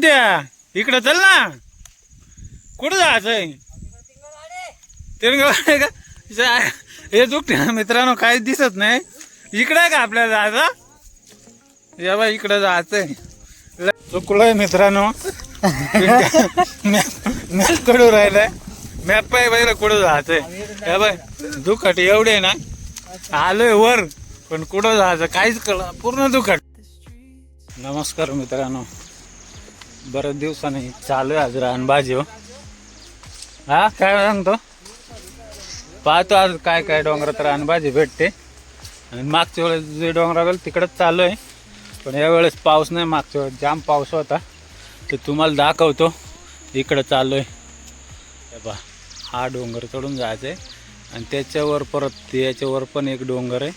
पिंट्या इकडं चल ना. कुठं जायचंय तिरंगवाडे का? हे दुखते मित्रांनो काहीच दिसत नाही. इकडे का आपल्याला जायचं? या बाई इकडं जायचंय. चुकलोय मित्रांनो. मॅप कडू राहिलाय. मॅप पाय बाईला कुठं जायचंय? या बाय दुखट एवढे ना. आलोय वर पण कुठं जायचं? काहीच कळ पूर्ण दुखट नमस्कार मित्रांनो. बऱ्याच दिवसांनी चालू आहे आज रानबाजी हो. हा काय सांगतो? पाहतो आज काय काय डोंगरात रानभाजी भेटते. आणि मागच्या वेळेस जे डोंगरा गेलं तिकडंच चालू आहे. पण यावेळेस पाऊस नाही मागच्या वेळेस जाम पाऊस होता. ते तुम्हाला दाखवतो. इकडं चालू आहे. बा पहा हा डोंगर चढून जायचं आहे आणि त्याच्यावर परत याच्यावर पण एक डोंगर आहे.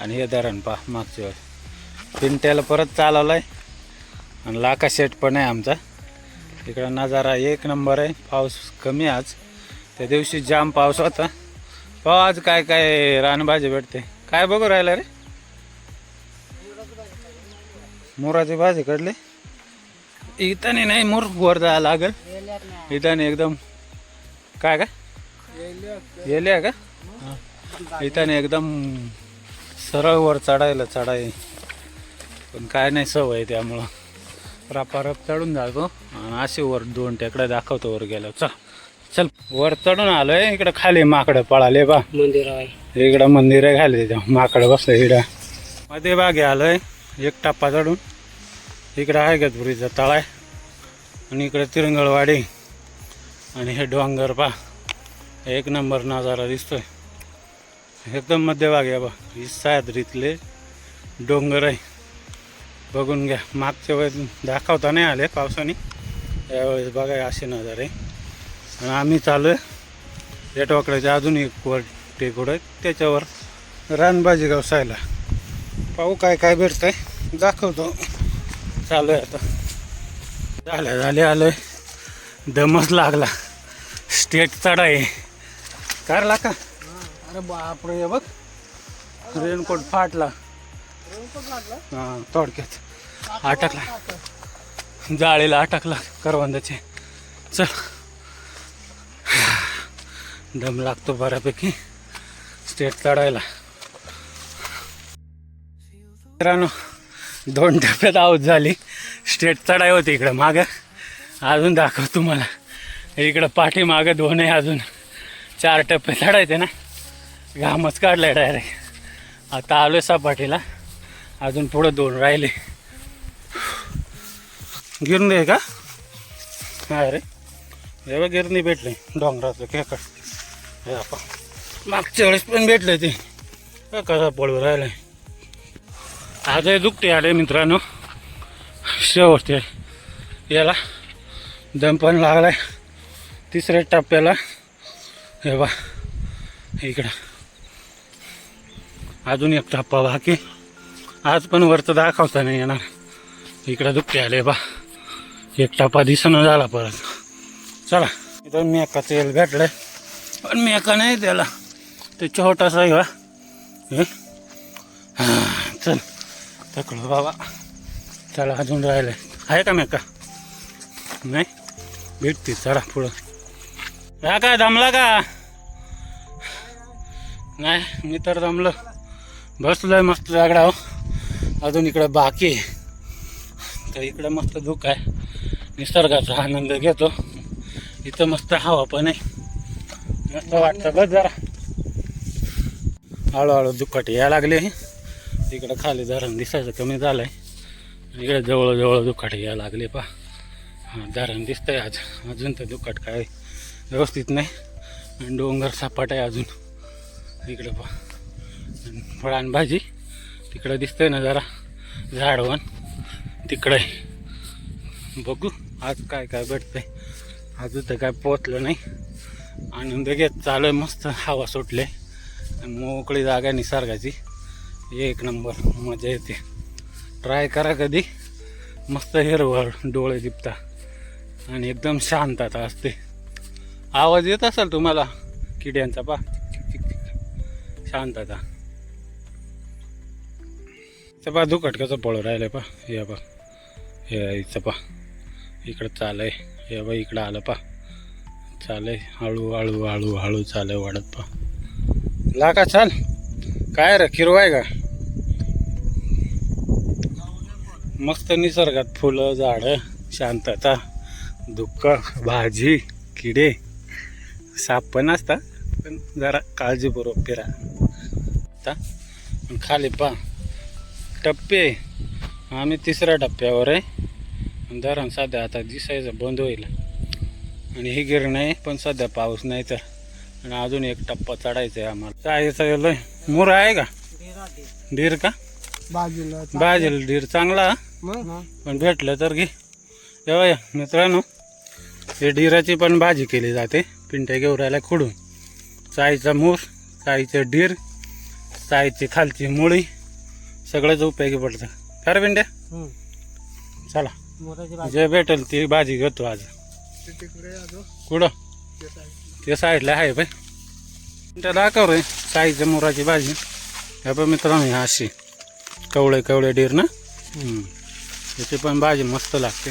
आणि हे धरण पहा मागच्या वेळेस. पिंट्याला परत चालवलं आहे आणि लाका शेट पण आहे आमचा. इकडं नजारा एक नंबर आहे. पाऊस कमी आज. त्या दिवशी जाम पाऊस होता. पाहू आज काय काय रानभाजी भेटते. काय बघू राहिला रे? मोराची भाजी काढली. इथं नाही मोर वर जायला लागेल. इथं एकदम. काय का? गेले का? इथं एकदम सरळ वर चढायला चढाय पण काय नाही सवय त्यामुळं. रपारप चढून जातो. आणि असे वर दोन टेकड्या दाखवतो वर गेलो चल चल. वर चढून आलोय. इकडं खाली माकडं पळाले बा. मंदिर आहे. इकडं मंदिर आहे खाली. तिथं माकडं बसलं इकडं. मध्ये बागे आलोय. एक टप्पा चढून. इकडं आहे गतपुरीचा तळा आहे. आणि इकडं तिरंगळवाडी आणि हे डोंगर पा एक नंबर नजारा दिसतोय. एकदम मध्यभागी आहे बा. ही सह्याद्रीतले डोंगर आहे. बघून घ्या. मागच्या वेळेस दाखवता नाही आले पावसाने. यावेळेस बघा असे नजारे. आणि आम्ही चालू आहे या टोकड्याच्या अजून एक वर टेकूड आहे त्याच्यावर रानबाजी गवसायला. पाहू काय काय भेटतंय. दाखवतो. चालू आहे आता. झाल्या झाले आलोय. दमच लागला. स्टेट चढाय. कारला का? अरे बापरे बघ. रेनकोट फाटला. हा थोडक्यात. अटकला जाळीला अटकला करवंदाचे. चल. दम लागतो बऱ्यापैकी. स्टेट चढायला मित्रांनो दोन टप्प्यात आऊत झाली. स्टेट चढाई होती इकडं मागं. अजून दाखव तुम्हाला. इकडं पाठी मागं दोन आहे अजून. चार टप्पे चढायचे ना. घामच काढलाय डायरेक्ट आता आलोय सपाटीला. अजून पुढं दोन राहिले. गिरणी आहे का? नाही रे. हे गिरणी भेटले. डोंगराचं केकड हे आपण मागच्या वेळेस पण भेटले ते. कसा पळू राहिलाय आजही दुखते आले मित्रांनो. शेवटते याला दम पण लागलाय. तिसऱ्या टप्प्याला. हे बा इकडं. अजून एक टप्पा बाकी. आज पण वरचं दाखवता नाही येणार. इकडं दुखते आले बा. एक टापा दिसणं झाला परत. चला. इथं मेका तेल भेटलंय. पण मेका नाही त्याला. ते छोटासा आहे बा. हां? चल. तकलो बाबा. चला अजून राहिलंय. आहे का मेका? नाही? भेटते चला पुढं. हा का दमला का? नाही मी तर दमलं. बसलोय मस्त जागडा हो. अजून इकडं बाकी आहे. तर इकडं मस्त दुःख आहे. निसर्गाचा आनंद घेतो. इथं मस्त हवा पण आहे. मस्त वाटतं बस जरा. हळूहळू दुखट यायला लागले इकडं खाली धरण दिसायचं कमी झालंय. इकडे जवळजवळ दुखट यायला लागले पा हा धरण दिसतंय आज. अजून तर दुखट काय व्यवस्थित नाही. आणि डोंगर सपाट आहे अजून. इकडे पा फळान भाजी तिकडं दिसतंय ना जरा. झाडवण तिकडे. बघू आज काय काय भेटतंय. अजून तर काय पोचलं नाही. आणि लगेच चालू आहे मस्त. हवा सुटले. आणि मोकळी जागा निसर्गाची. एक नंबर. मजा येते. ट्राय करा कधी. मस्त हिरवळ डोळे दिपता. आणि एकदम शांतता असते. आवाज येत असेल तुम्हाला? किड्यांचा पा. शांतता ते पहा दुखट पळ राहिलं पा. या पा हे इथं पा. इकडं चालय. हे बा इकडं आलं पा. चालय. हळू हळू हळू हळू चालय वाढत पा. ला का चाल? काय रे किरवाय का? मस्त निसर्गात फुलं झाडं शांतता दुःख भाजी किडे. साप पण असता पण जरा काळजीपूर्वक फिरा. आता खाली पा. टप्पे. आम्ही तिसऱ्या टप्प्यावर आहे. आणि धरण सध्या आता दिसायचं बंद होईल. आणि ही गिर नाही पण सध्या पाऊस नाही तर. आणि अजून एक टप्पा चढायचा आहे आम्हाला. गेलोय मोर आहे का? डीर का? बाजूला. बाजेल डीर चांगला हा? मग? पण भेटलं तर घे. या मित्रांनो हे डिराची पण भाजी केली जाते. पिंट्या घेवरायला खुडून. चाईचा मूर चाईचं डीर चाईची खालची मुळी. सगळंच उपयोगी पडतं. खरं पिंट्या चला. जे भेटेल ती भाजी घेतो आज. कुठं? ते साईडला आहे बाई. त्या दाखव रे साईच्या मोराची भाजी. ह्या पण मित्रांनो ह्या अशी. कवळे कवळे डीर ना. त्याची पण भाजी मस्त लागते.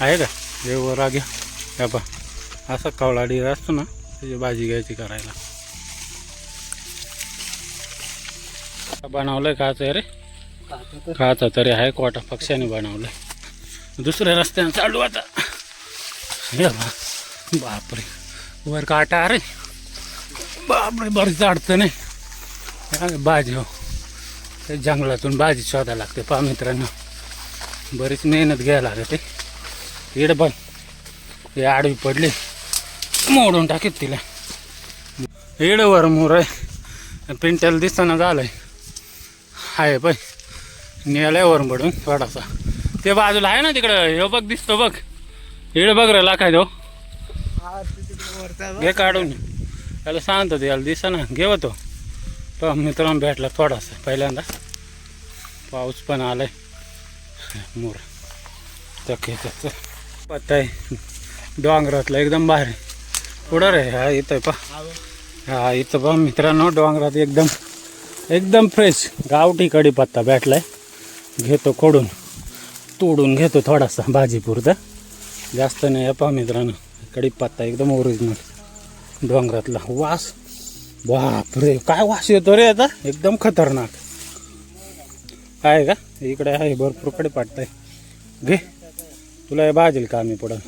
आहे का? हे वर घ्या ह्या पा असा कवळा डीर असतो ना त्याची भाजी घ्यायची करायला. बनवलंय का तरी काढतो काचा तरी आहे कोटा पक्षाने बनवलंय. दुसऱ्या रस्त्याने चालू आता. हे बा बापरे. वर काटा अरे बापरे बरीच अडचण आहे भाजी हो. ते जंगलातून भाजी शोधायला लागते पा मित्रांनो. बरीच मेहनत घ्यायला लागते इड बन. हे आडवी पडली. मोडून टाकीत तिला. इड वर मोर आहे. पिंट्याला दिसताना झालंय. आहे पण नेलाय वरून पडून थोडासा. ते बाजूला आहे ना तिकडं हे बघ दिसतो बघ. इकडे बघ रे लाखाय तो. घे काढून. त्याला सांगतो ते याला दिसा ना घेव तो पण मित्रांनो भेटला थोडासा पहिल्यांदा. पाऊस पण आलाय. मोर. त्याचं पत्ता आहे डोंगरातला एकदम भारी. पुढं रे हा इथं पा हा हा इथं पहा मित्रांनो डोंगरात एकदम एकदम फ्रेश गावठी कढीपत्ता भेटलाय. घेतो खोडून. तोडून घेतो थोडासा भाजीपुरता. जास्त नाही पहा मित्रांनो. कढीपत्ता एकदम ओरिजिनल डोंगरातला वास. बापरे काय वास येतो रे आता? एकदम खतरनाक. आहे का? इकडे आहे भरपूर कढीपत्ता आहे. घे. तुला हे भाजील का आम्ही पुढं?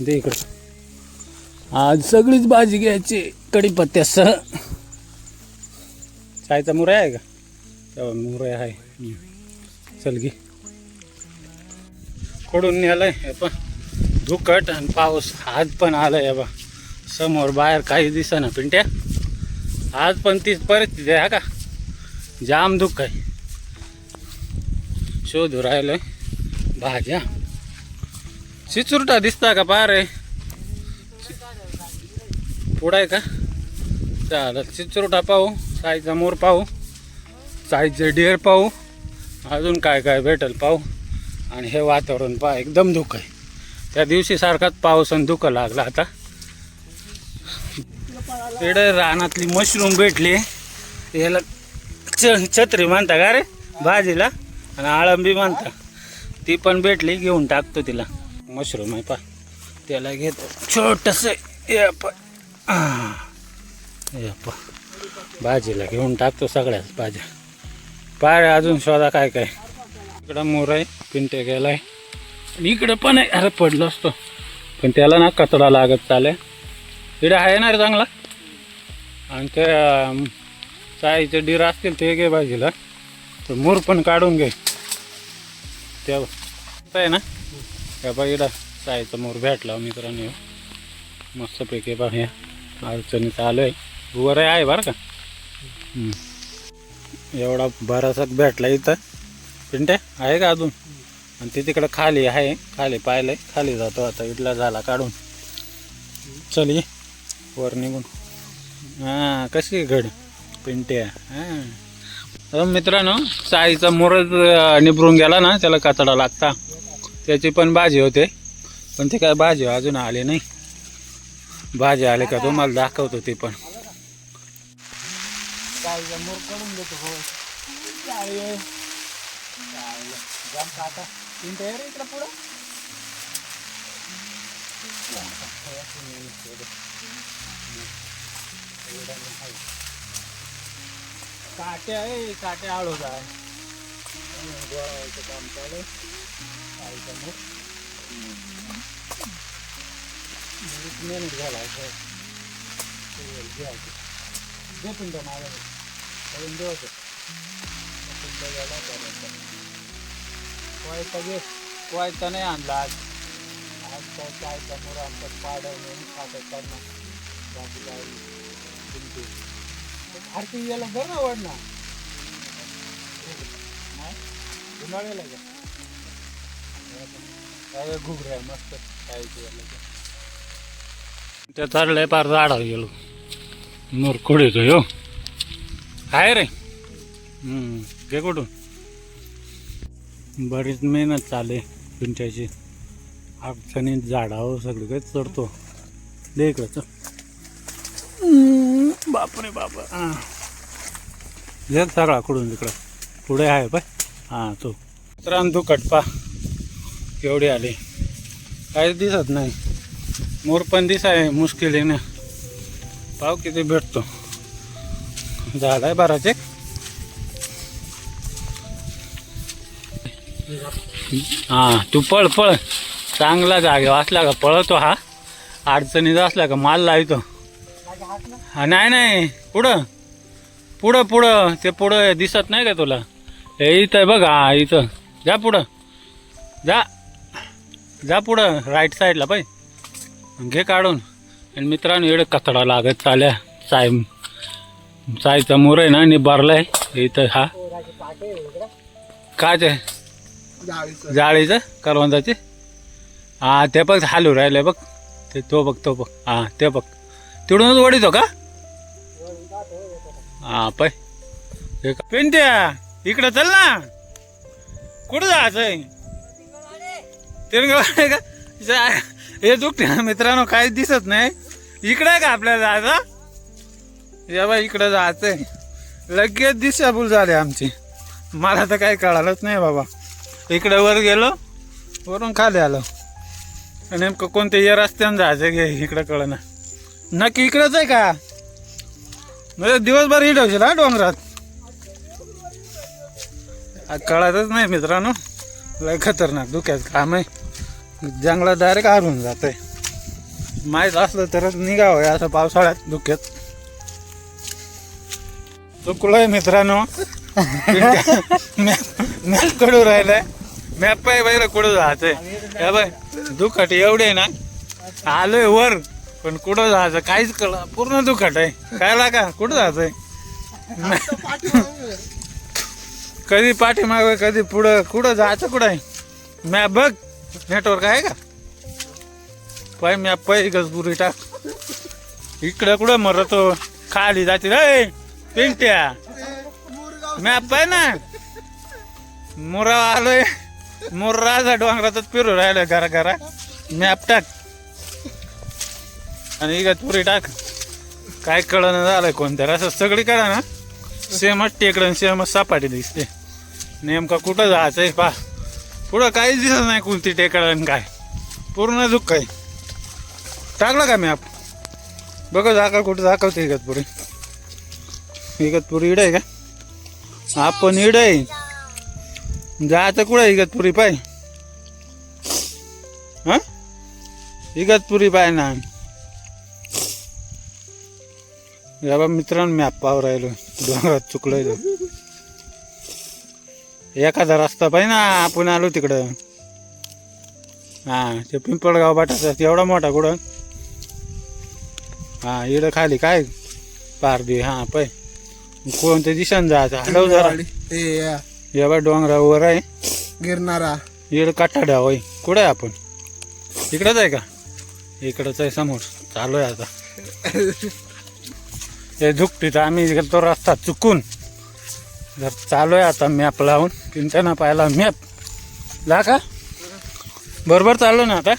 दे इकडं आज सगळीच भाजी घ्यायची. कढीपत्त्यासह. चायचा मुरय आहे का? तेव्हा आहे. हम्म. चल घे. कडून हे पण धुकट आणि पाऊस आज पण आलाय बा समोर बाहेर काही दिसेना पिंट्या. आज पण तीच परिस्थिती आहे हा का? जाम दुःख आहे. शोधू राहिलोय. भाज्या. चिचुरटा दिसता का पार? आहे पुढं आहे का? चालत चिचुरटा पाहू साईचा मोर पाहू साईचे डिअर पाहू अजून काय काय भेटेल पाहू. आणि हे वातावरण पहा एकदम धुकं आहे. त्या दिवशी सारखाच पाऊस आणि धुकं लागला आता. इकडे रानातली मशरूम भेटली. याला छ छत्री म्हणता का रे? भाजीला. आणि आळंबी म्हणता. ती पण भेटली घेऊन टाकतो तिला. मशरूम आहे पा त्याला घेतो. छोटस भाजीला घेऊन टाकतो सगळ्याच भाज्या. पाय अजून शोधा काय काय. इकडं मोर आहे पिंटे गेलाय. आणि इकडं पण आहे अरे पडलो असतो. पण त्याला ना कचरा लागत चाले इकडे आहे ना रे चांगला. आणि ते चायचे डिर असतील ते घे भाजीला. तर मूर पण काढून घे. त्या आहे ना? त्या बा इकडं चायचा मूर भेटला मित्रांनी. मस्तपैकी बा ह्या अडचणीत आलो आहे वर आहे बरं का. एवढा बरासाच भेटला इथं. पिंटे आहे का अजून? आणि ते तिकडं खाली आहे. खाली पाहिलंय. खाली जातो आता. इथला झाला काढून. चल ये. वर निघून. हां कशी घड? पिंटे. हां. तर मित्रांनो साईचा मोरच अं, निभरून गेला ना त्याला कचडा लागता. त्याची पण भाजी होते. पण ते काय भाजी अजून आली नाही. भाजी आले का तुम्हाला दाखवतो ते पण. जाळीचा मोर काढून देतो हो जाळी आहे. जाळी. जाम काटा पिंट्या ये रे इकडं पुढं काटे आहे काटे आळूच आहे गोळायचं काम चालू आहे. आईचा मूग. बरीच मेहनत घालायचं दे पिंट्या मला करून देवाचं पिंट्या गेला करायचं नाही आणला आज आज काय काय समोर आमचं पाडं म्हणून खातं करणार बाकी काय पिंटी याला बरं आवडणार उन्हाळ्याला का काय घुगऱ्या मस्त काय त्या चढलंय पार झाडा गेलो. मोर कुठे तो आहे रे. घे कुठून? बरीच मेहनत चाले तुमच्याशी. अडचणीत झाडावर सगळीकडे काही चढतो. दे इकडं बापरे बाप. हां. जग सगळा कुठून तिकडं पुढे आहे पाय हां तो. तर तू कटपा एवढी आली. काहीच दिसत नाही. मोर पण दिस आहे मुश्किल आहे ना पाव किती भेटतो. झाड आहे बाराचे हां तू पळ पळ. चांगला जागे असला का पळतो हा. अडचणीत असला का माल लावतो. हा नाही नाही. पुढं. पुढं पुढं. ते पुढं दिसत नाही का तुला? हे इथं आहे बघ हा इथं. जा पुढं. जा. जा पुढं राईट साईडला पाय घे काढून. आणि मित्रांनो एवढं कचडा लागत चाल्या साहेब चायचा मोर आहे ना निबारलाय इथं हा. काय ते? जाळीचं करवंदाचे. हा ते बघ हालू राहिले बघ. ते तो बघ तो बघ. हा ते बघ. तिकडूनच वडीतो का? हा पाय. का- पेंट्या इकडं चल ना. कुठं जायचंय? तिरंगवाडे का? जा- हे दुखते मित्रांनो काही दिसत नाही. इकडे आहे का आपल्याला जायचं? या इकडं जायचंय लगेच दिशाभूल झाली आमची. मला तर काही कळालंच नाही बाबा. इकडं वर गेलो वरून खाली आलो. नेमकं कोणत्या या रस्त्यानं जायचं घे इकडं कळणं. नक्की इकडंच आहे का? म्हणजे दिवसभर हिडवशील हा डोंगरात? कळतच नाही मित्रांनो. लय खतरनाक धुक्यात काम आहे. जंगलात डायरेक्ट हरून जात आहे माहीत असलं तरच निघावं असं पावसाळ्यात धुक्यात. चुकलोय मित्रांनो. मॅप कडू राहिलाय. मॅप पाय बाहेर कुठं जायचंय? बाय दुखट एवढे आहे ना. आलोय वर पण कुठं जायचं काहीच कळ पूर्ण दुखट आहे. काय लागा कुठं जायचंय? कधी पाठीमाग कधी पुढं कुठं जायचं कुठं आहे? मॅप बघ नेटवर्क आहे का? पाय मॅप पाय गजबुरी टाक. इकडं कुठं मरतो? खाली जाते रे पिंट्या मॅप पाय ना? मोरा आलोय. झा डोंगरातच फिरू राहिलं घरा घरा मॅप टाक. आणि इगत पुरी टाक. काय कळणं झालंय कोणत्या असं सगळी करा ना. सेमच टेकडं सेमच सपाटी दिसते. नेमका कुठं जायचंय पा. पुढं काहीच दिसत नाही कोणती टेकडं काय. पूर्ण दुःख आहे. टाकलं का मॅप? बघा जागा कुठं दाखवते इगतपुरी इगतपुरी इड आहे का? आपण इड आहे. जायचं कुठं इगतपुरी? पाय. हा? इगतपुरी पाय ना. या बा मित्रांनो मॅप पाव राहिलो. डोंगरात चुकलोय एखादा रस्ता पाहिजे ना आपण आलो तिकडं. हा ते पिंपळगाव बाटाचा एवढा मोठा कुठं? हा इकडं खाली काय? पारदी हा पाय. कोणत्या दिशानं जायचं? हलव जरा. ते या, या बा डोंगरावर आहे. गिरणारा इकडं कट्टाडा होय. कुठं आहे आपण? इकडंच आहे का? इकडंच आहे समोर. चालू आहे आता. हे झुकटीत आम्ही गेलो रस्ता चुकून. जर चालू आहे आता मॅप लावून. पिंट्यानं पाहिला मॅप ला का? बरोबर चालू ना आता?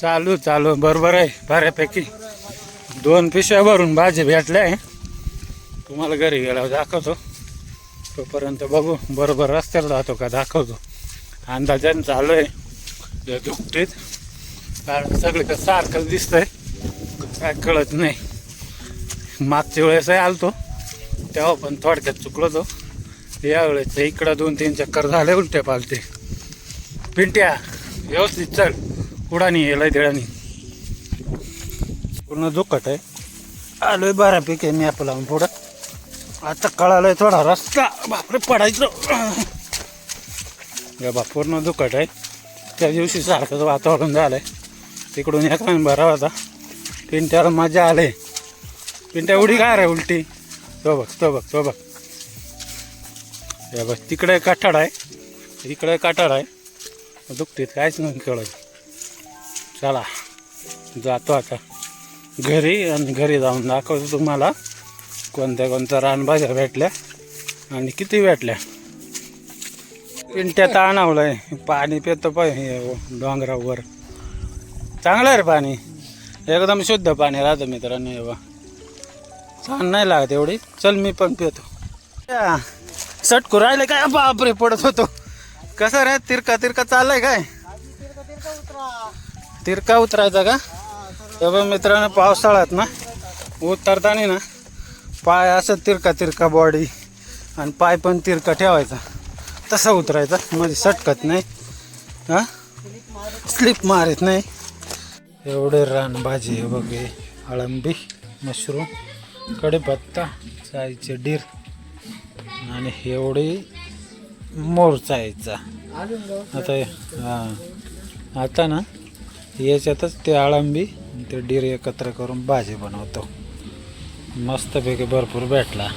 चालू चालू. बरोबर आहे. बऱ्यापैकी. दोन पिशव्या भरून भाजी भेटल्या आहे. तुम्हाला घरी गेल्यावर दाखवतो. तोपर्यंत बघू बरोबर रस्त्याला जातो का दाखवतो. अंदाजाने चालू आहे. दुपटीत. कारण सगळीकडे सारखंच दिसतंय. काय कळत नाही. मागच्या वेळेसही आलतो. तेव्हा पण थोडक्यात चुकलो तो. यावेळेस इकडं दोन तीन चक्कर झाले उलटे पालते. पिंट्या व्यवस्थित चल. कुडानी येलाय देळानी. पूर्ण दुखट आहे. आलोय बऱ्यापैकी मॅप लावून पुढं. आता कळालोय थोडा रस्ता. बापरे पडायचं. या बा पूर्ण दुखट आहे. त्या दिवशी सारखंच वातावरण झालंय. तिकडून एक बरा होता. पिंट्याला मजा आले पिंट्या उडी काय रे उलटी? तो बघ तो बघ तो बघ. या बघ तिकडे काठाड आहे. इकडे काठाड आहे. दुखतीत काहीच नाही कळत. चला जातो आता. घरी आणि घरी जाऊन दाखवतो तुम्हाला कोणत्या कोणत्या रानभाज्या भेटल्या आणि किती भेटल्या. पिंट्यात आणावलंय. पाणी पितो पाय हे डोंगरावर. चांगलं आहे रे पाणी. एकदम शुद्ध पाणी राहतं मित्रांनो हे छान नाही लागत एवढी. चल मी पण पितो. या, सटकू राहिले काय? बापरे पडत होतो. कसं रे? तिरका तिरका चाललाय काय? तिरका उतरायचा का? हे बघ मित्रांनो पावसाळ्यात ना उतरताना ना पाय असं तिरका तिरका बॉडी आणि पाय पण तिरका ठेवायचा. तसा उतरायचा म्हणजे सटकत नाही. हां? स्लिप मारत नाही. एवढे रानभाजी हे बघ अळंबी मशरूम कढीपत्ता चायचे डीर आणि एवढी मोर चायचा. आता हां आता ना याच्यातच ते अळंबी ते डीर एकत्र करून भाजी बनवतो. मस्तपैकी भरपूर भेटला.